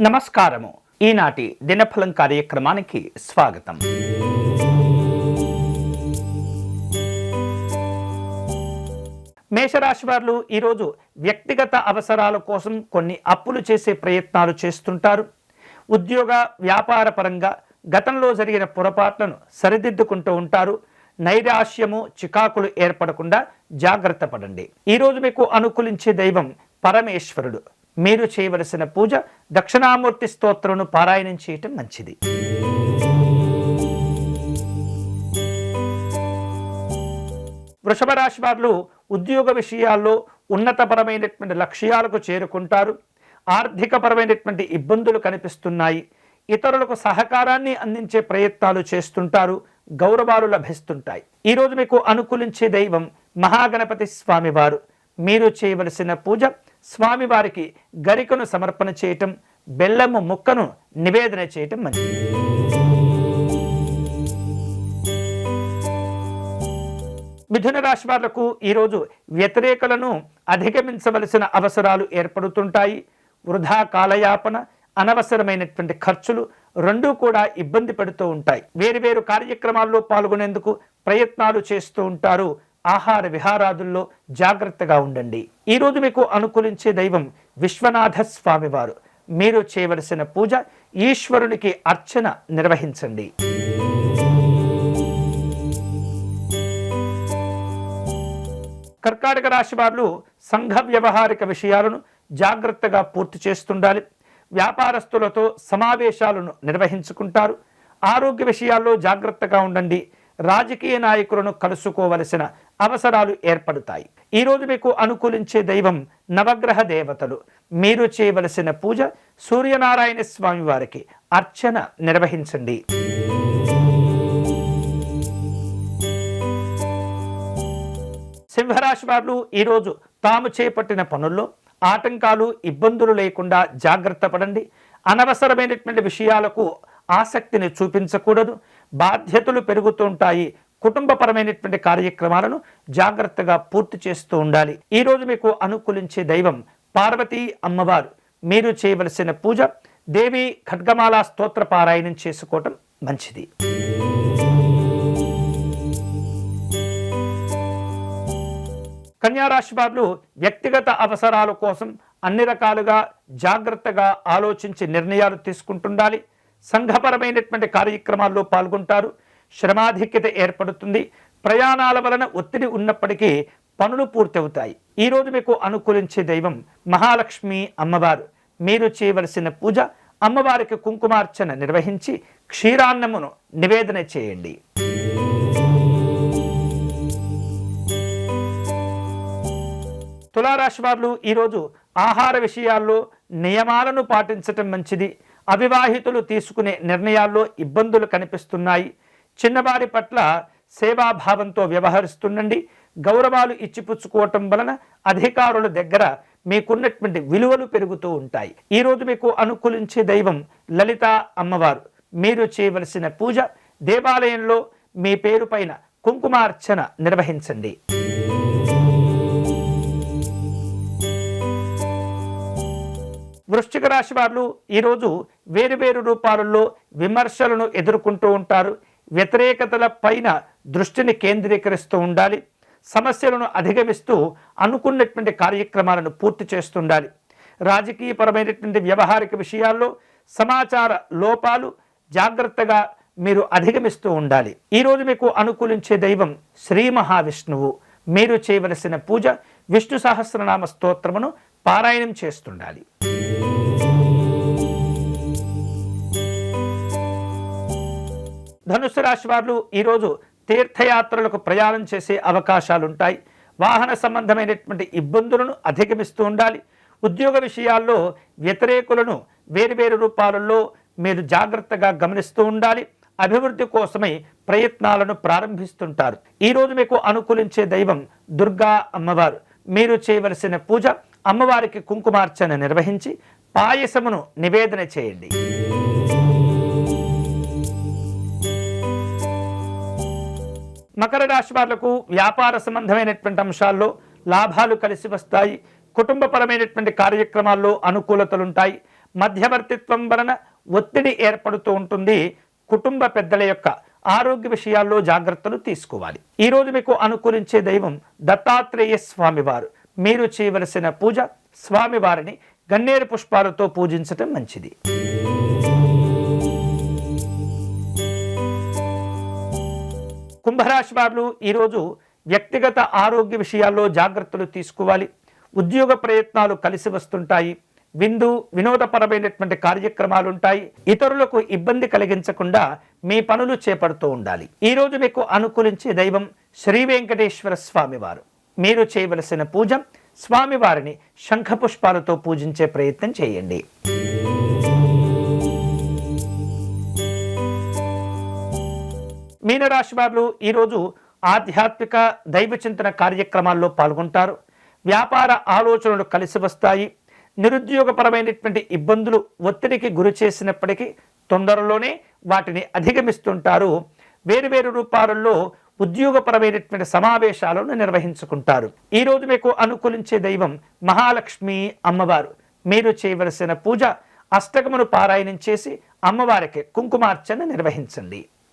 నమస్కారము. ఈనాటి దినఫలం కార్యక్రమానికి స్వాగతం. మేషరాశి వారు ఈరోజు వ్యక్తిగత అవసరాల కోసం కొన్ని అప్పులు చేసే ప్రయత్నాలు చేస్తుంటారు. ఉద్యోగ వ్యాపార పరంగా గతంలో జరిగిన పొరపాట్లను సరిదిద్దుకుంటూ ఉంటారు. నైరాశ్యము చికాకులు ఏర్పడకుండా జాగ్రత్త పడండి. ఈరోజు మీకు అనుకూలించే దైవం పరమేశ్వరుడు. మీరు చేయవలసిన పూజ దక్షిణామూర్తి స్తోత్రమును పారాయణం చేయటం మంచిది. వృషభ రాశి వారు ఉద్యోగ విషయాల్లో ఉన్నతపరమైనటువంటి లక్ష్యాలకు చేరుకుంటారు. ఆర్థికపరమైనటువంటి ఇబ్బందులు కనిపిస్తున్నాయి. ఇతరులకు సహకారాన్ని అందించే ప్రయత్నాలు చేస్తుంటారు. గౌరవాలు లభిస్తుంటాయి. ఈరోజు మీకు అనుకూలించే దైవం మహాగణపతి స్వామివారు మీరు చేయవలసిన పూజ స్వామివారికి గరికను సమర్పణ చేయటం బెల్లము ముక్కను నివేదన చేయటం మంచిది. మిథున రాశి వాళ్ళకు ఈరోజు వ్యతిరేకలను అధిగమించవలసిన అవసరాలు ఏర్పడుతుంటాయి. వృధా కాలయాపన అనవసరమైనటువంటి ఖర్చులు రెండూ కూడా ఇబ్బంది పెడుతూ ఉంటాయి. వేరు వేరు కార్యక్రమాల్లో పాల్గొనేందుకు ప్రయత్నాలు చేస్తూ ఉంటారు ఆహార విహారాదుల్లో జాగ్రత్తగా ఉండండి. ఈరోజు మీకు అనుకూలించే దైవం విశ్వనాథ స్వామివారు. మీరు చేయవలసిన పూజ ఈశ్వరునికి అర్చన నిర్వహించండి. కర్కాటక రాశి వారు సంఘ వ్యవహారిక విషయాలను జాగ్రత్తగా పూర్తి చేస్తుండాలి. వ్యాపారస్తులతో సమావేశాలను నిర్వహించుకుంటారు. ఆరోగ్య విషయాల్లో జాగ్రత్తగా ఉండండి. రాజకీయ నాయకులను కలుసుకోవలసిన అవసరాలు ఏర్పడతాయి. ఈరోజు మీకు అనుకూలించే దైవం నవగ్రహ దేవతలు. మీరు చేయవలసిన పూజ సూర్యనారాయణ స్వామి వారికి అర్చన నిర్వహించండి. సింహరాశి వారు ఈరోజు తాము చేపట్టిన పనుల్లో ఆటంకాలు ఇబ్బందులు లేకుండా జాగ్రత్త పడండి. అనవసరమైనటువంటి విషయాలకు ఆసక్తిని చూపించకూడదు. బాధ్యతలు పెరుగుతుంటాయి. కుటుంబపరమైనటువంటి కార్యక్రమాలను జాగ్రత్తగా పూర్తి చేస్తూ ఉండాలి. ఈరోజు మీకు అనుకూలించే దైవం పార్వతీ అమ్మవారు. మీరు చేయవలసిన పూజ దేవి ఖడ్గమాల స్తోత్ర పారాయణం చేసుకోవటం మంచిది. కన్యారాశి వారు వ్యక్తిగత అవసరాల కోసం అన్ని రకాలుగా జాగ్రత్తగా ఆలోచించి నిర్ణయాలు తీసుకుంటుండాలి. సంఘపరమైనటువంటి కార్యక్రమాల్లో పాల్గొంటారు. శ్రమాధిక్యత ఏర్పడుతుంది. ప్రయాణాల వలన ఒత్తిడి ఉన్నప్పటికీ పనులు పూర్తవుతాయి. ఈరోజు మీకు అనుకూలించే దైవం మహాలక్ష్మి అమ్మవారు. మీరు చేయవలసిన పూజ అమ్మవారికి కుంకుమార్చన నిర్వహించి క్షీరాన్నమును నివేదన చేయండి. తులారాశి వారు ఈరోజు ఆహార విషయాల్లో నియమాలను పాటించటం మంచిది. అవివాహితులు తీసుకునే నిర్ణయాల్లో ఇబ్బందులు కనిపిస్తున్నాయి. చిన్నవారి పట్ల సేవాభావంతో వ్యవహరిస్తుండండి. గౌరవాలు ఇచ్చిపుచ్చుకోవటం వలన అధికారుల దగ్గర మీకున్నటువంటి విలువలు పెరుగుతూ ఉంటాయి. ఈరోజు మీకు అనుకూలించే దైవం లలిత అమ్మవారు. మీరు చేయవలసిన పూజ దేవాలయంలో మీ పేరు పైన కుంకుమార్చన నిర్వహించండి. వృశ్చిక రాశి వారు ఈరోజు వేరువేరు రూపాలలో విమర్శలను ఎదుర్కొంటూ ఉంటారు. వ్యతిరేకతల పైన దృష్టిని కేంద్రీకరిస్తూ ఉండాలి సమస్యలను అధిగమిస్తూ అనుకున్నటువంటి కార్యక్రమాలను పూర్తి చేస్తుండాలి. రాజకీయపరమైనటువంటి వ్యవహారిక విషయాల్లో సమాచార లోపాలు జాగ్రత్తగా మీరు అధిగమిస్తూ ఉండాలి. ఈరోజు మీకు అనుకూలించే దైవం శ్రీ మహావిష్ణువు. మీరు చేయవలసిన పూజ విష్ణు సహస్రనామ స్తోత్రమును పారాయణం చేస్తుండాలి. ధనుసు రాశి వారు ఈరోజు తీర్థయాత్రలకు ప్రయాణం చేసే అవకాశాలుంటాయి. వాహన సంబంధమైనటువంటి ఇబ్బందులను అధిగమిస్తూ ఉండాలి. ఉద్యోగ విషయాల్లో వ్యతిరేకులను వేరువేరు రూపాలలో మీరు జాగ్రత్తగా గమనిస్తూ ఉండాలి. అభివృద్ధి కోసమై ప్రయత్నాలను ప్రారంభిస్తుంటారు. ఈరోజు మీకు అనుకూలించే దైవం దుర్గా అమ్మవారు. మీరు చేయవలసిన పూజ అమ్మవారికి కుంకుమార్చన నిర్వహించి పాయసమును నివేదన చేయండి. మకర రాశి వాళ్ళకు వ్యాపార సంబంధమైనటువంటి అంశాల్లో లాభాలు కలిసి వస్తాయి. కుటుంబపరమైనటువంటి కార్యక్రమాల్లో అనుకూలతలుంటాయి. మధ్యవర్తిత్వం వలన ఒత్తిడి ఏర్పడుతూ ఉంటుంది. కుటుంబ పెద్దల యొక్క ఆరోగ్య విషయాల్లో జాగ్రత్తలు తీసుకోవాలి. ఈ రోజు మీకు అనుకూలించే దైవం దత్తాత్రేయ స్వామివారు. మీరు చేయవలసిన పూజ స్వామివారిని గన్నేరు పుష్పాలతో పూజించటం మంచిది. కుంభరాశి వారు ఈరోజు వ్యక్తిగత ఆరోగ్య విషయాల్లో జాగ్రత్తలు తీసుకోవాలి. ఉద్యోగ ప్రయత్నాలు కలిసి వస్తుంటాయి. విందు వినోదపరమైనటువంటి కార్యక్రమాలు ఉంటాయి. ఇతరులకు ఇబ్బంది కలిగించకుండా మీ పనులు చేపడుతూ ఉండాలి. ఈ రోజు మీకు అనుకూలించే దైవం శ్రీ వెంకటేశ్వర స్వామివారు మీరు చేయవలసిన పూజ స్వామివారిని శంఖపుష్పాలతో పూజించే ప్రయత్నం చేయండి. మీనరాశి వారు ఈరోజు ఆధ్యాత్మిక దైవ చింతన కార్యక్రమాల్లో పాల్గొంటారు. వ్యాపార ఆలోచనలు కలిసి వస్తాయి. నిరుద్యోగపరమైనటువంటి ఇబ్బందులు ఒత్తిడికి గురి చేసినప్పటికీ తొందరలోనే వాటిని అధిగమిస్తుంటారు. వేరువేరు రూపాలలో ఉద్యోగపరమైనటువంటి సమావేశాలను నిర్వహించుకుంటారు. ఈరోజు మీకు అనుకూలించే దైవం మహాలక్ష్మి అమ్మవారు. మీరు చేయవలసిన పూజ అష్టకమును పారాయణం చేసి అమ్మవారికి కుంకుమార్చన నిర్వహించండి.